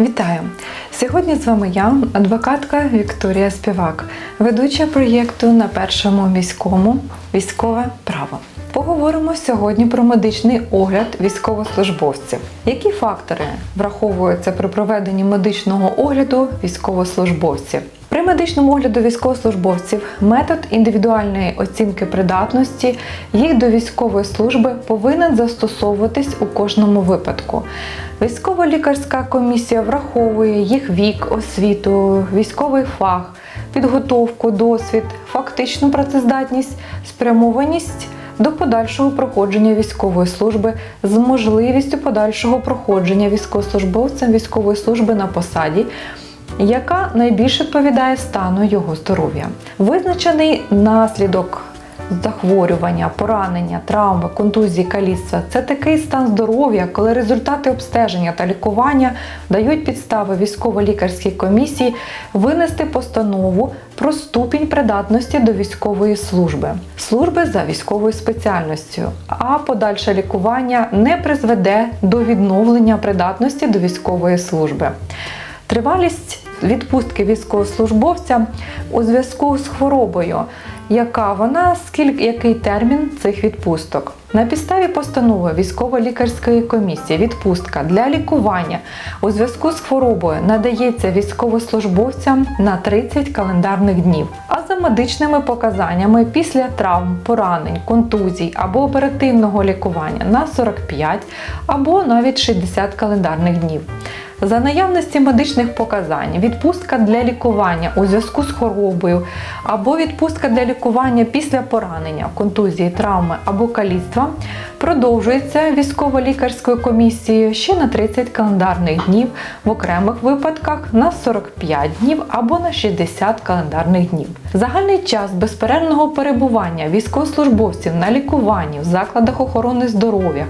Вітаю! Сьогодні з вами я, адвокатка Вікторія Співак, ведуча проєкту на першому міському військове право. Поговоримо сьогодні про медичний огляд військовослужбовців. Які фактори враховуються при проведенні медичного огляду військовослужбовців? Медичному огляду військовослужбовців метод індивідуальної оцінки придатності їх до військової служби повинен застосовуватись у кожному випадку. Військово-лікарська комісія враховує їх вік, освіту, військовий фах, підготовку, досвід, фактичну працездатність, спрямованість до подальшого проходження військової служби з можливістю подальшого проходження військовослужбовцем військової служби на посаді яка найбільше відповідає стану його здоров'я. Визначений наслідок захворювання, поранення, травми, контузії, каліцтва це такий стан здоров'я, коли результати обстеження та лікування дають підстави військово-лікарській комісії винести постанову про ступінь придатності до військової служби, служби за військовою спеціальністю, а подальше лікування не призведе до відновлення придатності до військової служби. Тривалість відпустки військовослужбовця у зв'язку з хворобою. Яка вона, скільки який термін цих відпусток? На підставі постанови військово-лікарської комісії відпустка для лікування у зв'язку з хворобою надається військовослужбовцям на 30 календарних днів. А за медичними показаннями після травм, поранень, контузій або оперативного лікування на 45 або навіть 60 календарних днів. За наявності медичних показань, відпустка для лікування у зв'язку з хворобою, або відпустка для лікування після поранення, контузії, травми або каліцтва продовжується військово-лікарською комісією ще на 30 календарних днів, в окремих випадках на 45 днів або на 60 календарних днів. Загальний час безперервного перебування військовослужбовців на лікуванні в закладах охорони здоров'я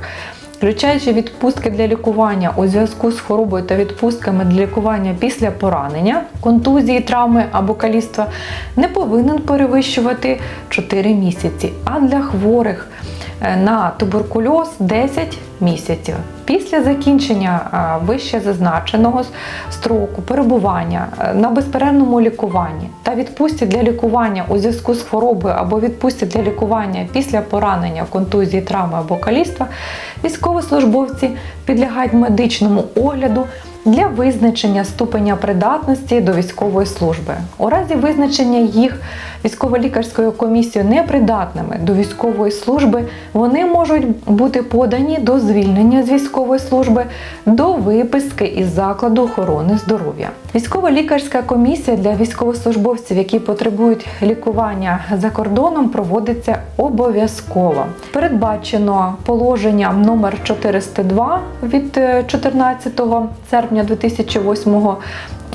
включаючи відпустки для лікування у зв'язку з хворобою та відпустками для лікування після поранення, контузії, травми або каліцтва, не повинен перевищувати 4 місяці, а для хворих на туберкульоз 10 місяців. Після закінчення е, вище зазначеного строку перебування е, на безперервному лікуванні та відпустці для лікування у зв'язку з хворобою або відпустці для лікування після поранення, контузії, травми або каліцтва, військовослужбовці підлягають медичному огляду для визначення ступеня придатності до військової служби. У разі визначення їх військово-лікарською комісією непридатними до військової служби, вони можуть бути подані до звільнення з військової служби до виписки із закладу охорони здоров'я. Військово-лікарська комісія для військовослужбовців, які потребують лікування за кордоном, проводиться обов'язково. Передбачено положенням номер 402 від 14 серпня 2008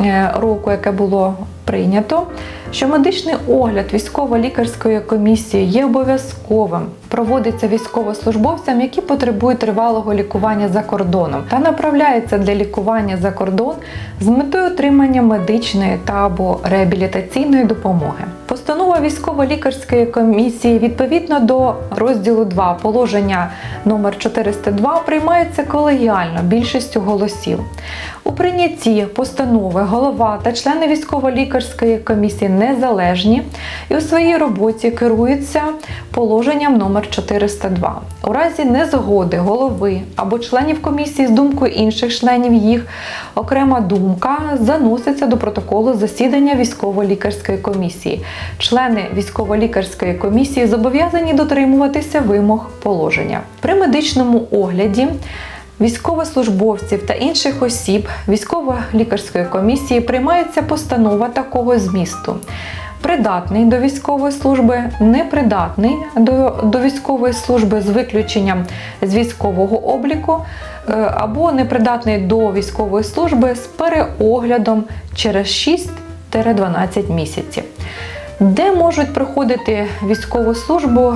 е, року, яке було прийнято, що медичний огляд військово-лікарської комісії є обов'язковим, проводиться військовослужбовцям, які потребують тривалого лікування за кордоном, та направляється для лікування за кордон з метою отримання медичної та або реабілітаційної допомоги. Постанова військово-лікарської комісії відповідно до розділу 2 положення номер 402 приймається колегіально більшістю голосів. У прийнятті постанови голова та члени військово-лікарської комісії незалежні і у своїй роботі керуються положенням номер 402. У разі незгоди голови або членів комісії з думкою інших членів їх окрема думка заноситься до протоколу засідання військово-лікарської комісії. Члени військово-лікарської комісії зобов'язані дотримуватися вимог положення. При медичному огляді військовослужбовців та інших осіб військово-лікарської комісії приймається постанова такого змісту. Придатний до військової служби, непридатний до, до військової служби з виключенням з військового обліку, е, або непридатний до військової служби з переоглядом через 6-12 місяців де можуть проходити військову службу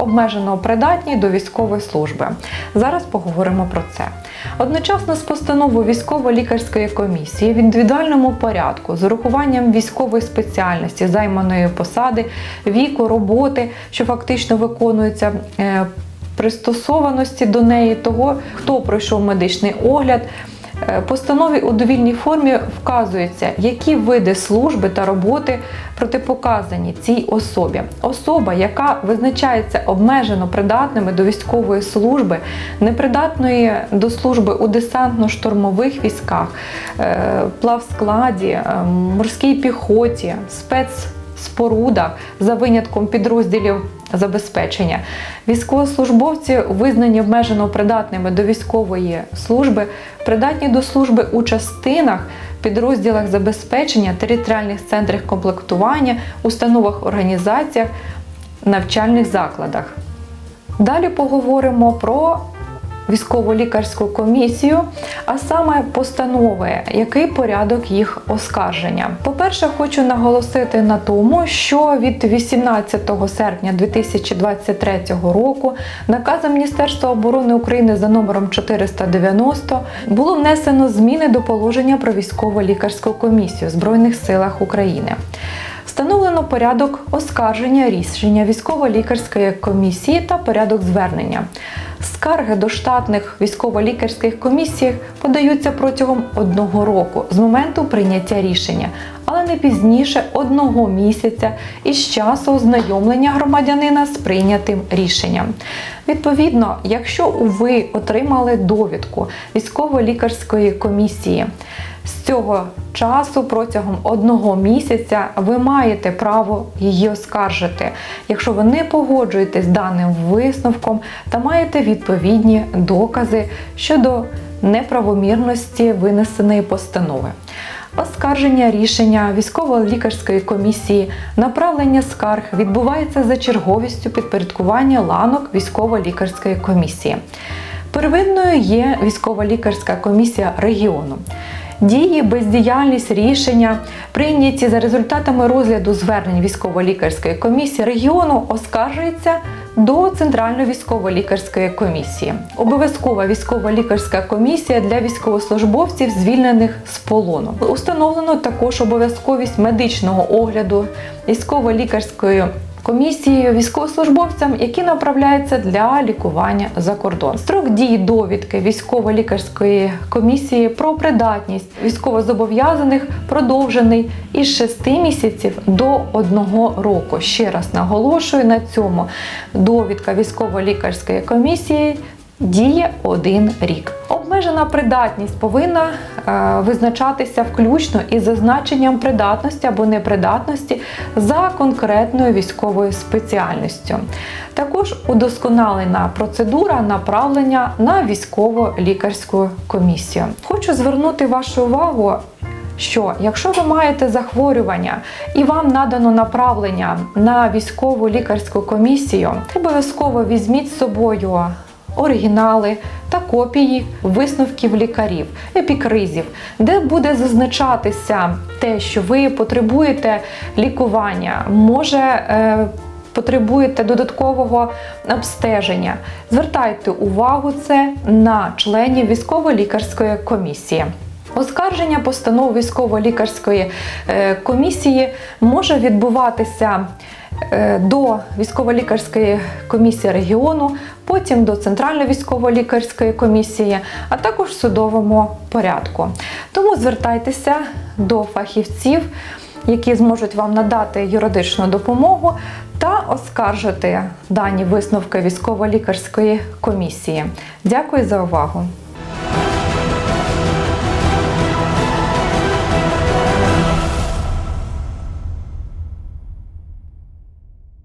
обмежено придатні до військової служби. Зараз поговоримо про це. Одночасно з постановою військово-лікарської комісії в індивідуальному порядку з урахуванням військової спеціальності, займаної посади, віку, роботи, що фактично виконується. Е, пристосованості до неї, того, хто пройшов медичний огляд, Е, Постанові у довільній формі вказується, які види служби та роботи протипоказані цій особі. Особа, яка визначається обмежено придатними до військової служби, непридатної до служби у десантно-штурмових військах, е, плавскладі, е, морській піхоті, спецспорудах за винятком підрозділів забезпечення. Військовослужбовці, визнані обмежено придатними до військової служби, придатні до служби у частинах, підрозділах забезпечення, територіальних центрах комплектування, установах, організаціях, навчальних закладах. Далі поговоримо про військово-лікарську комісію, а саме постанови, який порядок їх оскарження. По-перше, хочу наголосити на тому, що від 18 серпня 2023 року наказом Міністерства оборони України за номером 490 було внесено зміни до положення про військово-лікарську комісію в Збройних силах України. Встановлено порядок оскарження рішення військово-лікарської комісії та порядок звернення. Скарги до штатних військово-лікарських комісій подаються протягом одного року з моменту прийняття рішення, але не пізніше одного місяця із часу ознайомлення громадянина з прийнятим рішенням. Відповідно, якщо ви отримали довідку військово-лікарської комісії, з цього часу протягом одного місяця ви маєте право її оскаржити, якщо ви не погоджуєтесь з даним висновком та маєте відповідні докази щодо неправомірності винесеної постанови. Оскарження рішення військово-лікарської комісії, направлення скарг відбувається за черговістю підпорядкування ланок військово-лікарської комісії. Первинною є військово-лікарська комісія регіону. Дії, бездіяльність, рішення, прийняті за результатами розгляду звернень військово-лікарської комісії регіону, оскаржуються до Центральної військово-лікарської комісії. Обов'язкова військово-лікарська комісія для військовослужбовців, звільнених з полону. Установлено також обов'язковість медичного огляду військово-лікарської комісією військовослужбовцям, які направляються для лікування за кордон. Строк дії довідки військово-лікарської комісії про придатність військовозобов'язаних продовжений із 6 місяців до 1 року. Ще раз наголошую на цьому. Довідка військово-лікарської комісії діє один рік. Обмежена придатність повинна е, визначатися включно із зазначенням придатності або непридатності за конкретною військовою спеціальністю. Також удосконалена процедура направлення на військово-лікарську комісію. Хочу звернути вашу увагу. Що якщо ви маєте захворювання і вам надано направлення на військову лікарську комісію, обов'язково візьміть з собою оригінали та копії висновків лікарів, епікризів, де буде зазначатися те, що ви потребуєте лікування, може. е, Потребуєте додаткового обстеження. Звертайте увагу це на членів військово-лікарської комісії. Оскарження постанов військово-лікарської е, комісії може відбуватися до військово-лікарської комісії регіону, потім до Центральної військово-лікарської комісії, а також в судовому порядку. Тому звертайтеся до фахівців, які зможуть вам надати юридичну допомогу та оскаржити дані висновки військово-лікарської комісії. Дякую за увагу!